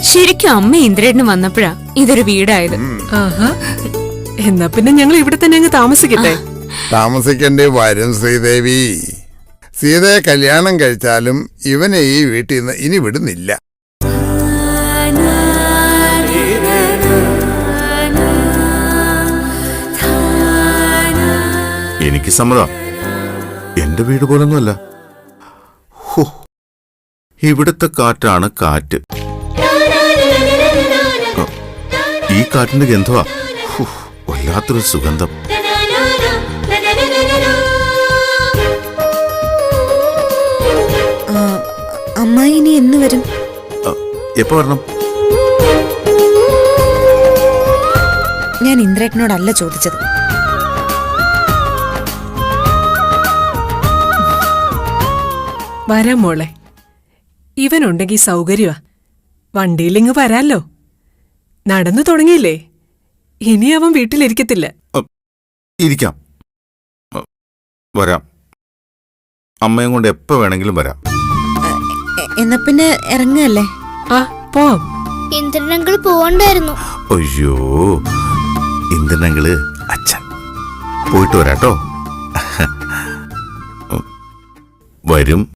ശരിക്കും അമ്മ ഇന്ദ്രേട്ടന് വന്നപ്പോഴാ ഇതൊരു വീടായത്. ആഹാ. എന്നാ പിന്നെ ഞങ്ങൾ ഇവിടെ തന്നെ അങ്ങ് താമസിക്കട്ടെ. താമസിക്കേണ്ടി വരും ശ്രീദേവി. സീതയെ കല്യാണം കഴിച്ചാലും ഇവനെ ഈ വീട്ടിൽ നിന്ന് ഇനി വിടുന്നില്ല. എനിക്ക് സമ്മതം. എന്റെ വീട് പോലൊന്നുമല്ല. ഇവിടുത്തെ കാറ്റാണ് കാറ്റ്. ഈ കാറ്റിന്റെ ഗന്ധവാ? വല്ലാത്തൊരു സുഗന്ധം. അമ്മായി ഇനി എന്ന് വരും? എപ്പോ വരണം? ഞാൻ ഇന്ദ്രേട്ടനോടല്ല ചോദിച്ചത്. വരാം മോളെ. ഇവനുണ്ടെങ്കിൽ സൗകര്യമാ വണ്ടിയിലിങ്ങ് വരാല്ലോ. നടന്നു തുടങ്ങിയില്ലേ? ഇനി അവൻ വീട്ടിലിരിക്കത്തില്ല. ഇരിക്കാം. വരാം. അമ്മയും കൊണ്ട് എപ്പ വേണമെങ്കിലും വരാം. എന്നാ പിന്നെ ഇറങ്ങല്ലേ? ആ പോവാം. ഇന്ദ്രനങ്കിൾ പോവണ്ടായിരുന്നു. അയ്യോ ഇന്ദ്രനങ്ങൾ അച്ഛൻ. പോയിട്ട് വരാട്ടോ. വരും.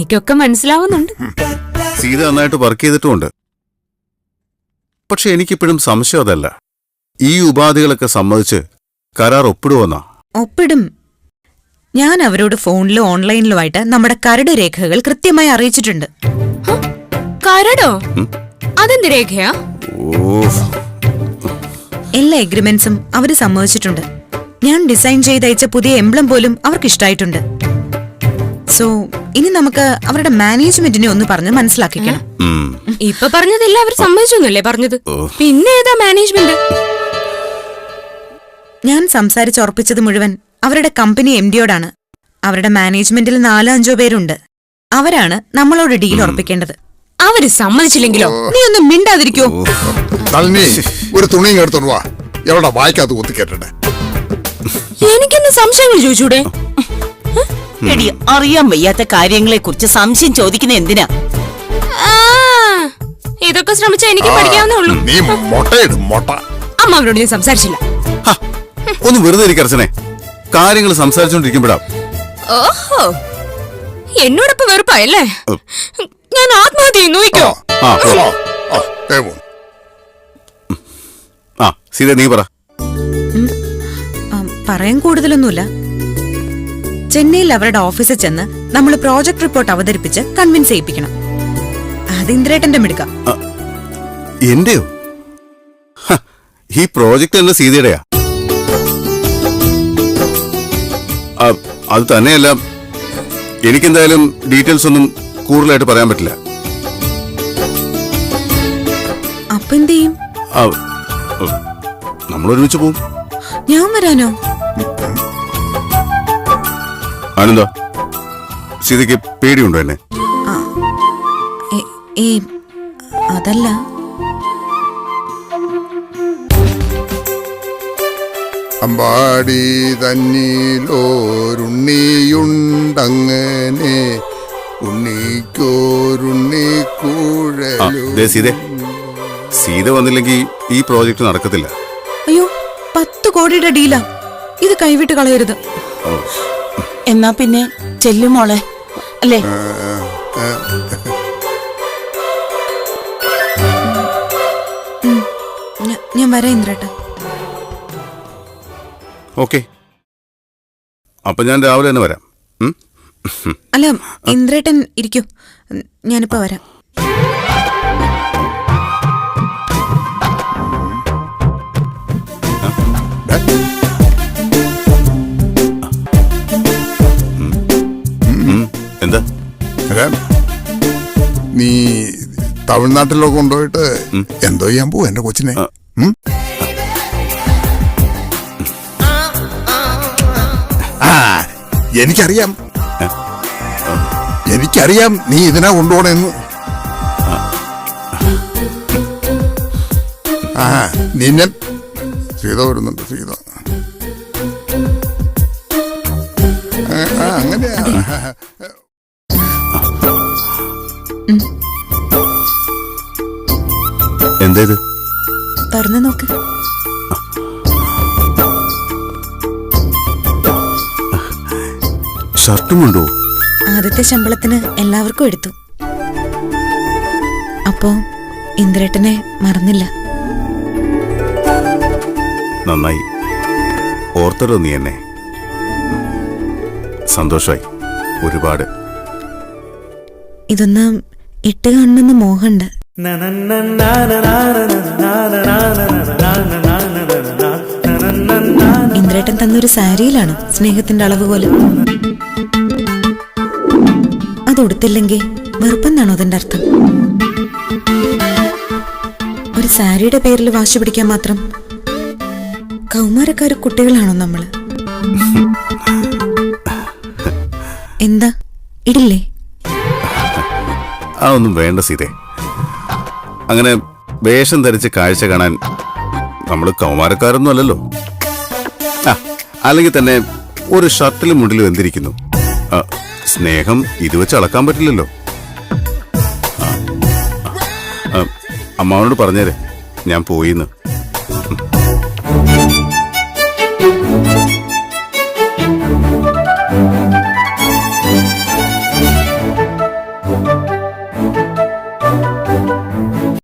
എനിക്കൊക്കെ മനസ്സിലാവുന്നുണ്ട്. സീത നന്നായിട്ട് വർക്ക് ചെയ്തിട്ടുമുണ്ട്. പക്ഷെ എനിക്കിപ്പോഴും സംശയം അതല്ല. ഈ ഉപാധികളൊക്കെ സമ്മതിച്ച് കരാർ ഒപ്പിടുവെന്നാ? ഒപ്പിടും. ഞാൻ അവരോട് ഫോണിലും ഓൺലൈനിലുമായിട്ട് നമ്മുടെ കരട് രേഖകൾ കൃത്യമായി അറിയിച്ചിട്ടുണ്ട്. കരടോ? അതെന്ത് രേഖയാ? എല്ലാ എഗ്രിമെന്റ്സും അവർ സമ്മതിച്ചിട്ടുണ്ട്. ഞാൻ ഡിസൈൻ ചെയ്തയച്ച പുതിയ എംബ്ലം പോലും അവർക്ക് ഇഷ്ടായിട്ടുണ്ട് സോ ഇനി നമുക്ക് അവരുടെ മാനേജ്മെന്റിനെ ഒന്ന് പറഞ്ഞ് മനസ്സിലാക്കിക്കണം. ഇപ്പൊ പറഞ്ഞതെല്ലാം അവർ സമ്മതിച്ചൊന്നുമല്ലേ പറഞ്ഞത്? പിന്നെ ഏതാ മാനേജ്മെന്റ് ഞാൻ സംസാരിച്ചുറപ്പിച്ചത് മുഴുവൻ അവരുടെ കമ്പനി എം ഡിയോടാണ് അവരുടെ മാനേജ്മെന്റിൽ നാലോ അഞ്ചോ പേരുണ്ട്. അവരാണ് നമ്മളോട് ഡീൽ ഉറപ്പിക്കേണ്ടത്. അവർ സമ്മതിച്ചില്ലെങ്കിലോ? നീ ഒന്ന് മിണ്ടാതിരിക്കോ? തൽമി ഒരു തുണിയും എടുത്തോണ്ട് വാ. എവിടെ വായിക്കാത്ത കുത്തിക്കേട്ടെ എനിക്കൊന്ന് സംശയങ്ങൾ ചോദിച്ചൂടെ? എടി അറിയാൻ വയ്യാത്ത കാര്യങ്ങളെ കുറിച്ച് സംശയം ചോദിക്കുന്ന എന്തിനാ? ഇതൊക്കെ ശ്രമിച്ച എനിക്ക് പഠിക്കാവുന്നേ ഉള്ളൂ. നീ മൊട്ടയിടും മൊട്ട. അമ്മ അവരോട് ഞാൻ സംസാരിച്ചില്ല. ഒന്ന് വെറുതെ ഇരിക്കർച്ചനെ കാര്യങ്ങൾ സംസാരിച്ചോണ്ടിരിക്കുമ്പോഴാ. ഓഹോ എന്നോടൊപ്പം വെറുപ്പായല്ലേ? ഞാൻ ആത്മഹത്യ ആ സീത നീ പറ. പറയാൻ കൂടുതലൊന്നുമില്ല. ചെന്നൈയിൽ അവരുടെ ഓഫീസിൽ ചെന്ന് നമ്മൾ പ്രോജക്ട് റിപ്പോർട്ട് അവതരിപ്പിച്ച് കൺവിൻസ് ചെയ്യിപ്പിക്കണം. അത് ഇന്ദ്രേട്ടന്റെ മിടുക്ക. എന്റെയോ? ഈ പ്രോജക്ട് തന്നെ സീതയുടെയാ? അത് തന്നെയല്ല എനിക്കെന്തായാലും ഡീറ്റെയിൽസ് ഒന്നും കൂടുതലായിട്ട് പറയാൻ പറ്റില്ല. അപ്പൊ എന്ത് ചെയ്യും നമ്മൾ ഒരുമിച്ച് പോവും. ഞാൻ വരാനോ? ആനന്ദ സീതയ്ക്ക് പേടിയുണ്ടോ എന്നെ? അതല്ല. അമ്പാടി തന്നിലോരുണ്ണിയുണ്ടങ്ങനെ ഉണ്ണിക്കോരുണ്ണിക്കൂഴലു സീതേ സീത വന്നില്ലെങ്കിൽ ഈ പ്രോജക്റ്റ് നടക്കത്തില്ല. അയ്യോ പത്ത് കോടിയുടെ ഡീലാ. ഇത് കൈവിട്ട് കളയരുത്. എന്നാ പിന്നെ ചെല്ലും മോളെ. അല്ലേ? ഞാൻ വരാം ഇന്ദ്രേട്ട. ഓക്കെ. അപ്പൊ ഞാൻ രാവിലെ തന്നെ വരാം? അല്ല ഇന്ദ്രേട്ടൻ ഇരിക്കൂ. ഞാനിപ്പോ വരാം. എന്താ നീ തമിഴ്നാട്ടിലൊക്കെ കൊണ്ടുപോയിട്ട് എന്തോ ചെയ്യാൻ പോവും എന്റെ കൊച്ചിനെ. ആ. എനിക്കറിയാം. എനിക്കറിയാം നീ ഇതിനാ കൊണ്ടുപോണെന്ന്. ആ. നിന്നെ സീത വരുന്നുണ്ട് സീത ആ, അങ്ങനെയാ. എന്താ ഇത് തുറന്നു നോക്ക്. ഷർട്ടും കൊണ്ടോ ആദ്യത്തെ ശമ്പളത്തിന് എല്ലാവർക്കും എടുത്തു. അപ്പോ ഇന്ദ്രേട്ടനെ മറന്നില്ല. നന്നായി. ഓർത്തടോ നീ എന്നെ. സന്തോഷമായി ഒരുപാട്. ഇതൊന്ന് ഇട്ട് കാണണമെന്ന് മോഹണ്ട്. ഇന്ദ്രേട്ടൻ തന്നൊരു സാരിയിലാണ് സ്നേഹത്തിന്റെ അളവ് പോലെ. അത് ഉടുത്തില്ലെങ്കിൽ വെറുപ്പെന്നാണോ അതിന്റെ അർത്ഥം? ഒരു സാരിയുടെ പേരിൽ വാശി പിടിക്കാൻ മാത്രം കൗമാരക്കാര് കുട്ടികളാണോ നമ്മൾ? എന്താ? ഇടില്ലേ? ആ ഒന്നും വേണ്ട സീതെ. അങ്ങനെ വേഷം ധരിച്ച് കാഴ്ച കാണാൻ നമ്മൾ കൗമാരക്കാരൊന്നും അല്ലല്ലോ. അല്ലെങ്കിൽ തന്നെ ഒരു ഷർട്ടിലും മുണ്ടിലും എന്തിരിക്കുന്നു? സ്നേഹം ഇത് വെച്ച് അളക്കാൻ പറ്റില്ലല്ലോ. അമ്മാവനോട് പറഞ്ഞേരെ ഞാൻ പോയിന്ന്.